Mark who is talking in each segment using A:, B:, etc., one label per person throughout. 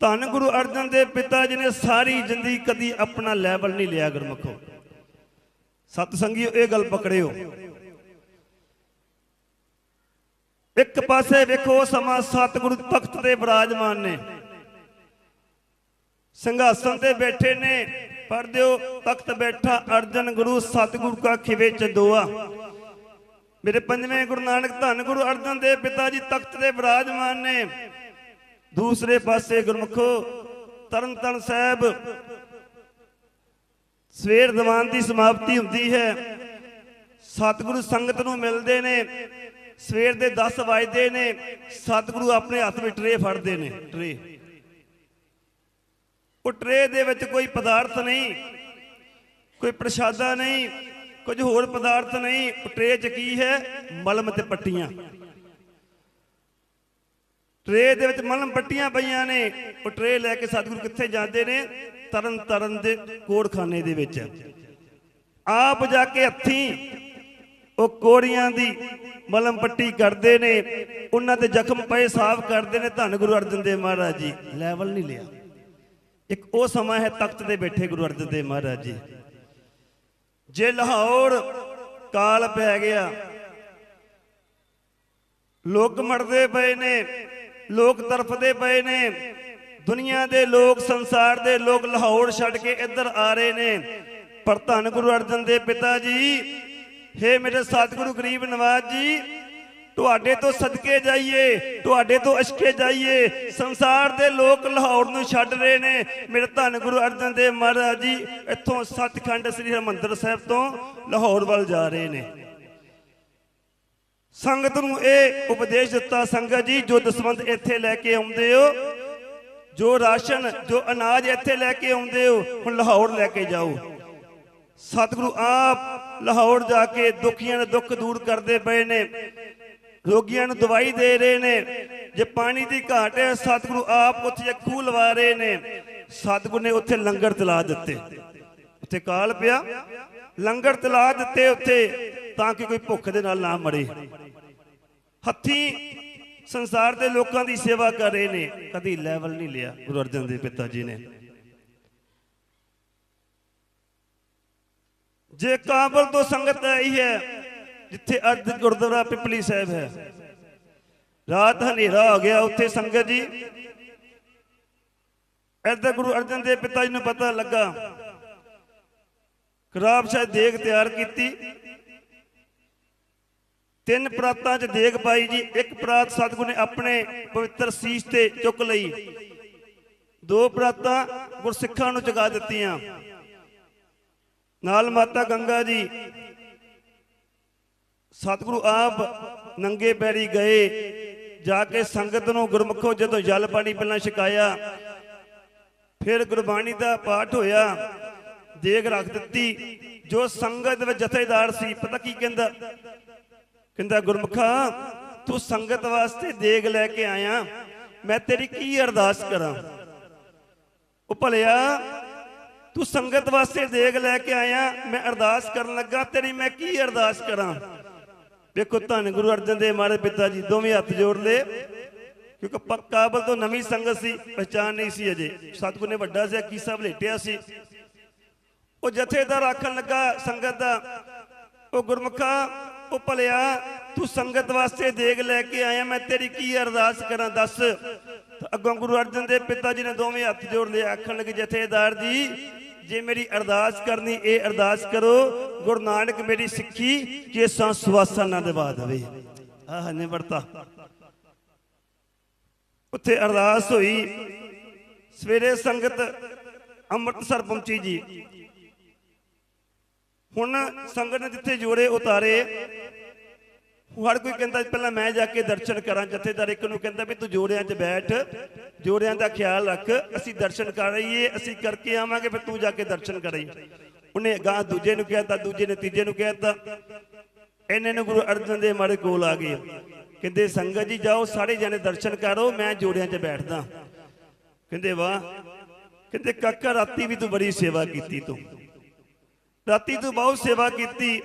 A: ਧੰਨ ਗੁਰੂ ਅਰਜਨ ਦੇ ਪਿਤਾ ਜੀ ਨੇ ਸਾਰੀ ਜ਼ਿੰਦਗੀ ਕਦੀ ਆਪਣਾ ਲੈਵਲ ਨਹੀਂ ਲਿਆ ਗੁਰਮਖੋ ਸਤ ਸੰਗੀਓ ਇਹ ਗੱਲ ਪਕੜਿਓ। ਇੱਕ ਪਾਸੇ ਵੇਖੋ ਸਮਾਂ ਸਤਿਗੁਰੂ ਤਖਤ ਤੇ ਬਿਰਾਜਮਾਨ ਨੇ। ਸਿੰਘਾਸਨ ਤੇ ਬੈਠੇ ਨੇ ਪੜਦਿਓ ਤਖਤ ਬੈਠਾ ਅਰਜਨ ਗੁਰੂ ਸਤਿਗੁਰੂ ਕਾ ਖਿਵੇ ਚ ਦੋਆ। ਮੇਰੇ ਪੰਜਵੇਂ ਗੁਰੂ ਨਾਨਕ ਧੰਨ ਗੁਰੂ ਅਰਜਨ ਦੇਵ ਪਿਤਾ ਜੀ ਤਖਤ ਤੇ ਬਿਰਾਜਮਾਨ ਨੇ। ਦੂਸਰੇ ਪਾਸੇ ਗੁਰਮਖੋ ਤਰਨ ਤਰਨ ਸਾਹਿਬ, ਸਵੇਰ ਦੀਵਾਨ ਦੀ ਸਮਾਪਤੀ ਹੁੰਦੀ ਹੈ। ਸਤਿਗੁਰੂ ਸੰਗਤ ਨੂੰ ਮਿਲਦੇ ਨੇ, ਸਵੇਰ ਦੇ 10 ਵਜੇ ਨੇ, ਸਤਿਗੁਰੂ ਆਪਣੇ ਹੱਥ ਵਿੱਚ ਟਰੇ ਫੜਦੇ ਨੇ, ਟਰੇ। ਉਹ ਟਰੇ ਦੇ ਵਿੱਚ ਕੋਈ ਪਦਾਰਥ ਨਹੀਂ, ਕੋਈ ਪ੍ਰਸ਼ਾਦਾ ਨਹੀਂ, ਕੁਝ ਹੋਰ ਪਦਾਰਥ ਨਹੀਂ ਟਰੇ 'ਚ ਕੀ ਹੈ? ਮਲਮ ਤੇ ਪੱਟੀਆਂ। ਟਰੇ ਦੇ ਵਿੱਚ ਮਲਮ ਪੱਟੀਆਂ ਪਈਆਂ ਨੇ। ਉਹ ਟਰੇ ਲੈ ਕੇ ਸਤਿਗੁਰੂ ਕਿੱਥੇ ਜਾਂਦੇ ਨੇ? ਤਰਨ ਤਰਨ ਦੇ ਕੋੜਖਾਨੇ ਦੇ ਵਿੱਚ। ਆਪ ਜਾ ਕੇ ਹੱਥੀਂ ਉਹ ਕੋੜੀਆਂ ਦੀ ਮਲਮ ਪੱਟੀ ਕਰਦੇ ਨੇ। ਉਹਨਾਂ ਦੇ ਜ਼ਖਮ ਪਏ ਸਾਫ਼ ਕਰਦੇ ਨੇ। ਧੰਨ ਗੁਰੂ ਅਰਜਨ ਦੇਵ ਮਹਾਰਾਜ ਜੀ। ਲੈਵਲ ਨਹੀਂ ਲਿਆ। ਇੱਕ ਉਹ ਸਮਾਂ ਹੈ ਤਖਤ ਤੇ ਬੈਠੇ ਗੁਰੂ ਅਰਜਨ ਦੇਵ ਮਹਾਰਾਜ ਜੀ। ਜੇ ਲਾਹੌਰ ਕਾਲ ਪੈ ਗਿਆ ਲੋਕ ਮਰਦੇ ਪਏ ਨੇ। ਲੋਕ ਤਰਫਦੇ ਪਏ ਨੇ। ਦੁਨੀਆ ਦੇ ਲੋਕ, ਸੰਸਾਰ ਦੇ ਲੋਕ ਲਾਹੌਰ ਛੱਡ ਕੇ ਇੱਧਰ ਆ ਰਹੇ ਨੇ। ਪਰ ਧੰਨ ਗੁਰੂ ਅਰਜਨ ਦੇਵ ਪਿਤਾ ਜੀ, ਹੇ ਮੇਰੇ ਸਤਿਗੁਰੂ ਗਰੀਬ ਨਵਾਜ ਜੀ, ਤੁਹਾਡੇ ਤੋਂ ਸਦਕੇ ਜਾਈਏ, ਤੁਹਾਡੇ ਤੋਂ ਅਸ਼ਕੇ ਜਾਈਏ, ਸੰਸਾਰ ਦੇ ਲੋਕ ਲਾਹੌਰ ਨੂੰ ਛੱਡ ਰਹੇ ਨੇ। ਮੇਰੇ ਧੰਨ ਗੁਰੂ ਅਰਜਨ ਦੇਵ ਮਹਾਰਾਜ ਜੀ, ਇੱਥੋਂ ਸੱਚਖੰਡ ਸ੍ਰੀ ਹਰਿਮੰਦਰ ਸਾਹਿਬ ਤੋਂ ਲਾਹੌਰ ਵੱਲ ਜਾ ਰਹੇ ਨੇ। ਸੰਗਤ ਨੂੰ ਇਹ ਉਪਦੇਸ਼ ਦਿੱਤਾ, ਸੰਗਤ ਜੀ, ਜੋ ਦਸਵੰਤ ਇੱਥੇ ਲੈ ਕੇ ਆਉਂਦੇ ਹੋ, ਜੋ ਰਾਸ਼ਨ, ਜੋ ਅਨਾਜ ਇੱਥੇ ਲੈ ਕੇ ਆਉਂਦੇ ਹੋ, ਹੁਣ ਲਾਹੌਰ ਲੈ ਕੇ ਜਾਓ। ਸਤਿਗੁਰੂ ਆਪ ਲਾਹੌਰ ਜਾ ਕੇ ਦੁਖੀਆਂ ਦੇ ਦੁੱਖ ਦੂਰ ਕਰਦੇ ਪਏ ਨੇ, ਰੋਗੀਆਂ ਨੂੰ ਦਵਾਈ ਦੇ ਰਹੇ ਨੇ, ਜੇ ਪਾਣੀ ਦੀ ਘਾਟ ਹੈ, ਸਤਿਗੁਰੂ ਆਪ ਉੱਥੇ ਖੂਹ ਲਵਾ ਰਹੇ ਨੇ, ਸਤਿਗੁਰੂ ਨੇ ਉੱਥੇ ਲੰਗਰ ਚਲਾ ਦਿੱਤੇ। ਉੱਥੇ ਕਾਲ ਪਿਆ, ਲੰਗਰ ਚਲਾ ਦਿੱਤੇ ਉੱਥੇ, ਤਾਂ ਕਿ ਕੋਈ ਭੁੱਖ ਦੇ ਨਾਲ ਨਾ ਮਰੇ। ਹੱਥੀ ਸੰਸਾਰ ਦੇ ਲੋਕਾਂ ਦੀ ਸੇਵਾ ਕਰ ਰਹੇ ਨੇ। ਕਦੀ ਲੈਵਲ ਨਹੀਂ ਲਿਆ ਗੁਰੂ ਅਰਜਨ ਦੇਵ ਪਿਤਾ ਜੀ ਨੇ। ਜੇ ਕਾਬਲ ਤੋਂ ਸੰਗਤ ਆਈ ਹੈ, ਜਿੱਥੇ ਅਰਧ ਗੁਰਦੁਆਰਾ ਪਿਪਲੀ ਸਾਹਿਬ ਹੈ। ਰਾਤ ਹਨੇਰਾ ਹੋ ਗਿਆ ਉੱਥੇ ਸੰਗਤ ਜੀ। ਇੱਧਰ ਗੁਰੂ ਅਰਜਨ ਦੇਵ ਪਿਤਾ ਜੀ ਨੂੰ ਪਤਾ ਲੱਗਾ। ਖਰਾਬ ਸ਼ਾਇਦ ਦੇਖ ਤਿਆਰ ਕੀਤੀ। ਤਿੰਨ ਪ੍ਰਾਤਾਂ 'ਚ ਦੇਗ ਪਾਈ ਜੀ, ਇੱਕ ਪ੍ਰਾਤ ਸਤਿਗੁਰੂ ਨੇ ਆਪਣੇ ਪਵਿੱਤਰ ਸੀਸ ਤੇ ਚੁੱਕ ਲਈ। ਦੋ ਪ੍ਰਾਤਾਂ ਗੁਰਸਿੱਖਾਂ ਨੂੰ ਚਗਾ ਦਿੱਤੀਆਂ। ਨਾਲ ਮਾਤਾ ਗੰਗਾ ਜੀ, ਸਤਿਗੁਰੂ ਆਪ ਨੰਗੇ ਪੈਰੀ ਗਏ, ਜਾ ਕੇ ਸੰਗਤ ਨੂੰ ਗੁਰਮੁਖੋ ਜਦੋਂ ਜਲ ਪਾਣੀ ਪਹਿਲਾਂ ਛਕਾਇਆ, ਫਿਰ ਗੁਰਬਾਣੀ ਦਾ ਪਾਠ ਹੋਇਆ, ਦੇਗ ਰੱਖ ਦਿੱਤੀ, ਜੋ ਸੰਗਤ ਵਿੱਚ ਜਥੇਦਾਰ ਸੀ, ਪਤਾ ਕੀ ਕਹਿੰਦਾ? ਕਹਿੰਦਾ, ਗੁਰਮੁਖਾ, ਤੂੰ ਸੰਗਤ ਵਾਸਤੇ ਦੇਗ ਲੈ ਕੇ ਆਇਆ। ਮੈਂ ਤੇਰੀ ਕੀ ਅਰਦਾਸ ਕਰਾਂ? ਉਹ ਭਲਿਆ, ਤੂੰ ਸੰਗਤ ਵਾਸਤੇ ਦੇਗ ਲੈ ਕੇ ਆਇਆ, ਮੈਂ ਅਰਦਾਸ ਕਰਨ ਲੱਗਾ, ਤੇਰੀ ਮੈਂ ਕੀ ਅਰਦਾਸ ਕਰਾਂ? ਵੇਖੋ, ਧੰਨ ਗੁਰੂ ਅਰਜਨ ਦੇਵ ਮਹਾਰਾਜ ਪਿਤਾ ਜੀ, ਦੋਵੇਂ ਹੱਥ ਜੋੜ ਲਏ, ਕਿਉਂਕਿ ਪ- ਕਾਬਲ ਤੋਂ ਨਵੀਂ ਸੰਗਤ ਸੀ ਪਛਾਣ ਨਹੀਂ ਸੀ ਅਜੇ। ਸਤਿਗੁਰ ਨੇ ਵੱਡਾ ਜਿਹਾ ਕੀਸਾ ਭਲੇਟਿਆ ਸੀ। ਉਹ ਜਥੇਦਾਰ ਆਖਣ ਲੱਗਾ, ਸੰਗਤ ਦਾ, ਉਹ ਗੁਰਮੁਖਾ ਉਹ ਭਲਿਆ, ਤੂੰ ਸੰਗਤ ਵਾਸਤੇ ਦੇਗ ਲੈ ਕੇ ਆਇਆ, ਮੈਂ ਤੇਰੀ ਕੀ ਅਰਦਾਸ ਕਰਾਂ ਦੱਸ? ਅੱਗੋਂ ਗੁਰੂ ਅਰਜਨ ਦੇਵ ਪਿਤਾ ਜੀ ਨੇ ਦੋਵੇਂ ਹੱਥ ਜੋੜ ਲਏ, ਆਖਣ ਲੱਗੇ, ਜਥੇਦਾਰ ਜੀ, ਜੇ ਮੇਰੀ ਅਰਦਾਸ ਕਰਨੀ, ਇਹ ਅਰਦਾਸ ਕਰੋ, ਗੁਰੂ ਨਾਨਕ ਮੇਰੀ ਸਿੱਖੀ, ਕੇਸਾਂ ਸੁਵਾਸਾਂ ਨਾ ਦਿਵਾ ਦੇਵੇ। ਆਹ ਨੇ ਵਰਤਾ। ਉੱਥੇ ਅਰਦਾਸ ਹੋਈ, ਸਵੇਰੇ ਸੰਗਤ ਅੰਮ੍ਰਿਤਸਰ ਪਹੁੰਚੀ ਜੀ। ਹੁਣ ਸੰਗਤ ਨੇ ਜਿੱਥੇ ਜੋੜੇ ਉਤਾਰੇ ਹਰ ਕੋਈ ਕਹਿੰਦਾ ਪਹਿਲਾਂ ਮੈਂ ਜਾ ਕੇ ਦਰਸ਼ਨ ਕਰਾਂ, ਜਥੇਦਾਰ ਇੱਕ ਨੂੰ ਕਹਿੰਦਾ ਵੀ ਤੂੰ ਜੋੜਿਆਂ 'ਚ ਬੈਠ, ਜੋੜਿਆਂ ਦਾ ਖਿਆਲ ਰੱਖ, ਅਸੀਂ ਦਰਸ਼ਨ ਕਰ ਰਹੀਏ ਅਸੀਂ ਕਰਕੇ ਆਵਾਂਗੇ, ਫਿਰ ਤੂੰ ਜਾ ਕੇ ਦਰਸ਼ਨ ਕਰਾਈ ਉਹਨੇ ਗਾਂ ਦੂਜੇ ਨੂੰ ਕਹਿਤਾ, ਦੂਜੇ ਨੇ ਤੀਜੇ ਨੂੰ ਕਹਿਤਾ। ਇਹਨੇ ਨੂੰ ਗੁਰੂ ਅਰਜਨ ਦੇਵ ਮਾਰੇ ਕੋਲ ਆ ਗਏ। ਕਹਿੰਦੇ, ਸੰਗਤ ਜੀ ਜਾਓ, ਸਾਰੇ ਜਣੇ ਦਰਸ਼ਨ ਕਰੋ, ਮੈਂ ਜੋੜਿਆਂ 'ਚ ਬੈਠਦਾ। ਕਹਿੰਦੇ, ਵਾਹ। ਕਹਿੰਦੇ, ਕਾਕਾ, ਰਾਤੀ ਵੀ ਤੂੰ ਬੜੀ ਸੇਵਾ ਕੀਤੀ ਤੂੰ। ਰਾਤੀ ਤੂੰ ਬਹੁਤ ਸੇਵਾ ਕੀਤੀ,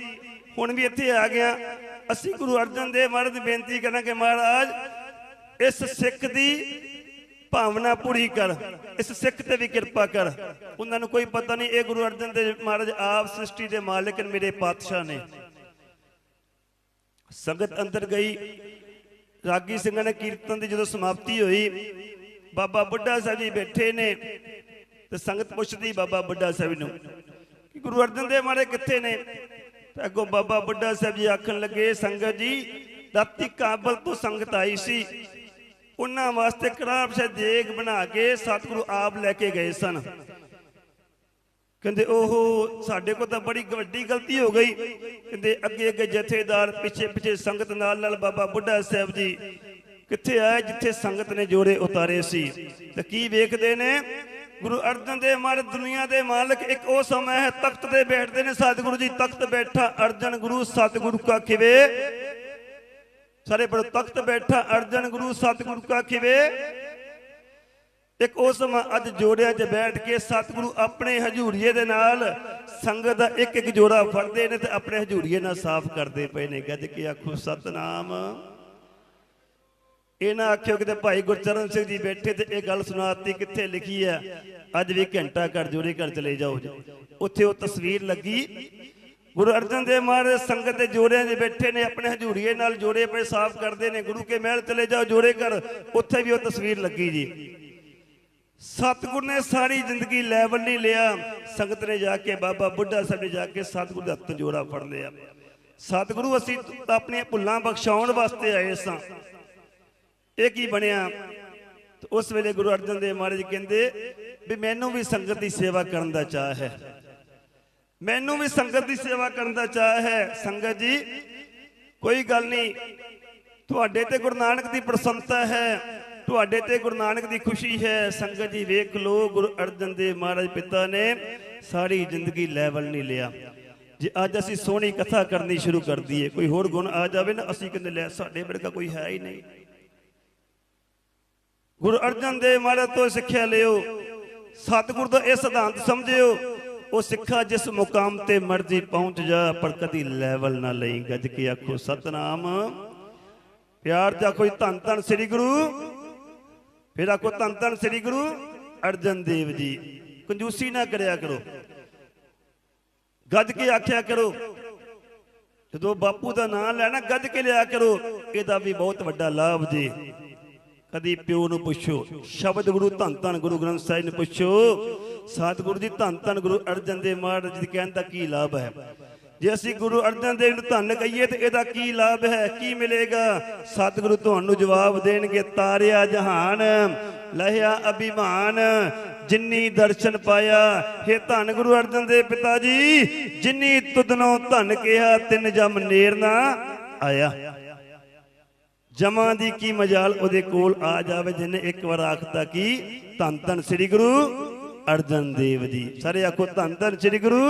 A: ਹੁਣ ਵੀ ਇੱਥੇ ਆ ਗਿਆ। ਅਸੀਂ ਗੁਰੂ ਅਰਜਨ ਦੇਵ ਮਹਾਰਾਜ ਦੀ ਬੇਨਤੀ ਕਰਾਂਗੇ, ਮਹਾਰਾਜ, ਇਸ ਸਿੱਖ ਦੀ ਭਾਵਨਾ ਪੂਰੀ ਕਰ, ਇਸ ਸਿੱਖ ਤੇ ਵੀ ਕਿਰਪਾ ਕਰ। ਉਹਨਾਂ ਨੂੰ ਕੋਈ ਪਤਾ ਨਹੀਂ, ਇਹ ਗੁਰੂ ਅਰਜਨ ਦੇਵ ਮਹਾਰਾਜ ਆਪ ਸ੍ਰਿਸ਼ਟੀ ਦੇ ਮਾਲਕ ਨੇ, ਮੇਰੇ ਪਾਤਸ਼ਾਹ ਨੇ। ਸੰਗਤ ਅੰਦਰ ਗਈ। ਰਾਗੀ ਸਿੰਘਾਂ ਨੇ ਕੀਰਤਨ ਦੀ ਜਦੋਂ ਸਮਾਪਤੀ ਹੋਈ, ਬਾਬਾ ਬੁੱਢਾ ਸਾਹਿਬ ਜੀ ਬੈਠੇ ਨੇ ਤੇ ਸੰਗਤ ਪੁੱਛਦੀ ਬਾਬਾ ਬੁੱਢਾ ਸਾਹਿਬ ਨੂੰ ਕਿ ਗੁਰੂ ਅਰਜਨ ਦੇਵ ਮਹਾਰਾਜ ਕਿੱਥੇ ਨੇ? ਤੇ ਅੱਗੋਂ ਬਾਬਾ ਬੁੱਢਾ ਸਾਹਿਬ ਜੀ ਆਖਣ ਲੱਗੇ, ਸੰਗਤ ਜੀ, ਰਾਤੀ ਕਾਬਲ ਤੋਂ ਸੰਗਤ ਆਈ ਸੀ। ਉਹਨਾਂ ਵਾਸਤੇ ਕੜਾਹ ਸੇ ਦੇਗ ਬਣਾ ਕੇ ਸਤਿਗੁਰੂ ਆਪ ਲੈ ਕੇ ਗਏ ਸਨ। ਕਹਿੰਦੇ ਉਹ ਸਾਡੇ ਕੋਲ ਤਾਂ ਬੜੀ ਵੱਡੀ ਗਲਤੀ ਹੋ ਗਈ। ਕਹਿੰਦੇ, ਅੱਗੇ ਅੱਗੇ ਜਥੇਦਾਰ ਪਿੱਛੇ ਪਿੱਛੇ ਸੰਗਤ ਨਾਲ ਨਾਲ ਬਾਬਾ ਬੁੱਢਾ ਸਾਹਿਬ ਜੀ ਕਿੱਥੇ ਆਏ, ਜਿੱਥੇ ਸੰਗਤ ਨੇ ਜੋੜੇ ਉਤਾਰੇ ਸੀ? ਤੇ ਕੀ ਵੇਖਦੇ ਨੇ? ਗੁਰੂ ਅਰਜਨ ਦੇਵ ਮਹਾਰਾਜ ਦੁਨੀਆ ਦੇ ਮਾਲਕ, ਇੱਕ ਉਹ ਸਮਾਂ ਹੈ ਤਖਤ ਤੇ ਬੈਠਦੇ ਨੇ ਸਤਿਗੁਰੂ ਜੀ। ਤਖਤ ਬੈਠਾ ਅਰਜਨ ਗੁਰੂ, ਸਤਿਗੁਰੂ ਕਾ ਖਿਵੇ। ਸਾਰੇ ਪਰ ਤਖਤ ਬੈਠਾ ਅਰਜਨ ਗੁਰੂ, ਸਤਿਗੁਰੂ ਕਾ ਖਿਵੇ। ਇੱਕ ਉਸ ਸਮਾਂ ਅੱਜ ਜੋੜਿਆਂ 'ਚ ਬੈਠ ਕੇ ਸਤਿਗੁਰੂ ਆਪਣੇ ਹਜੂਰੀਏ ਦੇ ਨਾਲ ਸੰਗਤ ਦਾ ਇੱਕ ਇੱਕ ਜੋੜਾ ਫੜਦੇ ਨੇ ਤੇ ਆਪਣੇ ਹਜੂਰੀਏ ਨਾਲ ਸਾਫ਼ ਕਰਦੇ ਪਏ ਨੇ। ਗੱਜ ਕੇ ਆਖੋ, ਸਤਨਾਮ। ਇਹ ਨਾ ਆਖਿਓ ਕਿਤੇ ਭਾਈ ਗੁਰਚਰਨ ਸਿੰਘ ਜੀ ਬੈਠੇ ਤੇ ਇਹ ਗੱਲ ਸੁਣਾਤੀ ਕਿੱਥੇ ਲਿਖੀ ਹੈ? ਅੱਜ ਵੀ ਘੰਟਾ ਘਰ ਜੋੜੇ ਘਰ ਚਲੇ ਜਾਓ ਉੱਥੇ ਉਹ ਤਸਵੀਰ ਲੱਗੀ। ਗੁਰੂ ਅਰਜਨ ਦੇਵ ਮਹਾਰਾਜ ਸੰਗਤ ਦੇ ਜੋੜਿਆਂ 'ਚ ਬੈਠੇ ਨੇ, ਆਪਣੇ ਹਜੂਰੀਏ ਨਾਲ ਜੋੜੇ ਪਏ ਸਾਫ਼ ਕਰਦੇ ਨੇ। ਗੁਰੂ ਕੇ ਮਹਿਲ ਚਲੇ ਜਾਓ ਜੋੜੇ ਘਰ, ਉੱਥੇ ਵੀ ਉਹ ਤਸਵੀਰ ਲੱਗੀ ਜੀ। ਸਤਿਗੁਰ ਨੇ ਸਾਰੀ ਜ਼ਿੰਦਗੀ ਲੈਵਲ ਨਹੀਂ ਲਿਆ। ਸੰਗਤ ਨੇ ਜਾ ਕੇ ਬਾਬਾ ਬੁੱਢਾ ਸਾਹਿਬ ਨੇ ਜਾ ਕੇ ਸਤਿਗੁਰ ਦਾ ਹੱਥ ਜੋੜਾ ਫੜ ਲਿਆ। ਸਤਿਗੁਰੂ, ਅਸੀਂ ਆਪਣੀਆਂ ਭੁੱਲਾਂ ਬਖਸ਼ਾਉਣ ਵਾਸਤੇ ਆਏ ਸਾਂ। ਇਹ ਕੀ ਬਣਿਆ? ਉਸ ਵੇਲੇ ਗੁਰੂ ਅਰਜਨ ਦੇਵ ਮਹਾਰਾਜ ਕਹਿੰਦੇ ਵੀ ਮੈਨੂੰ ਵੀ ਸੰਗਤ ਦੀ ਸੇਵਾ ਕਰਨ ਦਾ ਚਾਹ ਹੈ। ਮੈਨੂੰ ਵੀ ਸੰਗਤ ਦੀ ਸੇਵਾ ਕਰਨ ਦਾ ਚਾਹ ਹੈ। ਸੰਗਤ ਜੀ, ਕੋਈ ਗੱਲ ਨਹੀਂ। ਤੁਹਾਡੇ ਤੇ ਗੁਰੂ ਨਾਨਕ ਦੀ ਪ੍ਰਸੰਨਤਾ ਹੈ। ਤੁਹਾਡੇ ਤੇ ਗੁਰੂ ਨਾਨਕ ਦੀ ਖੁਸ਼ੀ ਹੈ। ਸੰਗਤ ਜੀ, ਵੇਖ ਲੋ ਗੁਰੂ ਅਰਜਨ ਦੇਵ ਮਹਾਰਾਜ ਪਿਤਾ ਨੇ ਸਾਰੀ ਜ਼ਿੰਦਗੀ ਲੈਵਲ ਨਹੀਂ ਲਿਆ। ਜੇ ਅੱਜ ਅਸੀਂ ਸੋਹਣੀ ਕਥਾ ਕਰਨੀ ਸ਼ੁਰੂ ਕਰ ਦਈਏ, ਕੋਈ ਹੋਰ ਗੁਣ ਆ ਜਾਵੇ ਨਾ, ਅਸੀਂ ਕਹਿੰਦੇ, ਲੈ, ਸਾਡੇ ਵਰਗਾ ਕੋਈ ਹੈ ਹੀ ਨਹੀਂ। ਗੁਰੂ ਅਰਜਨ ਦੇਵ ਮਹਾਰਾਜ ਤੋਂ ਸਿੱਖਿਆ ਲਿਓ। ਸਤਿਗੁਰ ਦਾ ਇਹ ਸਿਧਾਂਤ ਸਮਝਿਓ, ਉਹ ਸਿੱਖਾ ਜਿਸ ਮੁਕਾਮ ਤੇ ਮਰਜ਼ੀ ਪਹੁੰਚ ਜਾ, ਪਰ ਕਦੀ ਲੈਵਲ ਨਾ ਲਈ। ਗੱਜ ਕੇ ਆਖੋ, ਸਤਨਾਮ। ਪਿਆਰ ਦਾ ਕੋਈ ਧੰਨ ਧੰਨ ਸ੍ਰੀ ਗੁਰੂ। ਫਿਰ ਆਖੋ, ਧੰਨ ਧੰਨ ਸ੍ਰੀ ਗੁਰੂ ਅਰਜਨ ਦੇਵ ਜੀ। ਕੰਜੂਸੀ ਨਾ ਕਰਿਆ ਕਰੋ। ਗੱਜ ਕੇ ਆਖਿਆ ਕਰੋ। ਜਦੋਂ ਬਾਪੂ ਦਾ ਨਾਮ ਲੈਣਾ, ਗੱਜ ਕੇ ਲਿਆ ਕਰੋ, ਇਹਦਾ ਵੀ ਬਹੁਤ ਵੱਡਾ ਲਾਭ ਜੀ। ਕਦੀ ਪਿਓ ਨੂੰ ਪੁੱਛੋ, ਸ਼ਬਦ ਗੁਰੂ ਧੰਨ ਧੰਨ ਗੁਰੂ ਗ੍ਰੰਥ ਸਾਹਿਬ ਨੂੰ ਪੁੱਛੋ, ਸਤਿਗੁਰੂ ਜੀ ਧੰਨ ਧੰਨ ਗੁਰੂ ਅਰਜਨ ਦੇਵ ਮਹਾਰਾਜ ਜੀ ਕਹਿਣ ਦਾ ਕੀ ਲਾਭ ਹੈ? ਜੇ ਅਸੀਂ ਗੁਰੂ ਅਰਜਨ ਦੇਵ ਨੂੰ ਧੰਨ ਕਹੀਏ ਤੇ ਇਹਦਾ ਕੀ ਲਾਭ ਹੈ? ਕੀ ਮਿਲੇਗਾ? ਸਤਿਗੁਰੂ ਤੁਹਾਨੂੰ ਜਵਾਬ ਦੇਣਗੇ, ਤਾਰਿਆ ਜਹਾਨ, ਲਹਿਆ ਅਭਿਮਾਨ, ਜਿੰਨੀ ਦਰਸ਼ਨ ਪਾਇਆ हे ਧੰਨ ਗੁਰੂ ਅਰਜਨ ਦੇਵ ਪਿਤਾ ਜੀ, ਜਿੰਨੀ ਤੁਧਨੋਂ ਧੰਨ ਕਿਹਾ, ਤਿੰਨ ਜਮ ਨੇਰ ਨਾ ਆਇਆ। ਜਮਾਂ ਦੀ ਕੀ ਮਜਾਲ ਉਹਦੇ ਕੋਲ ਆ ਜਾਵੇ, ਜਿਹਨੇ ਇੱਕ ਵਾਰ ਆਖਤਾ ਕਿ? ਧੰਨ ਧੰਨ ਸ੍ਰੀ ਗੁਰੂ ਅਰਜਨ ਦੇਵ ਜੀ। ਸਾਰੇ ਆਖੋ ਧੰਨ ਧੰਨ ਸ੍ਰੀ ਗੁਰੂ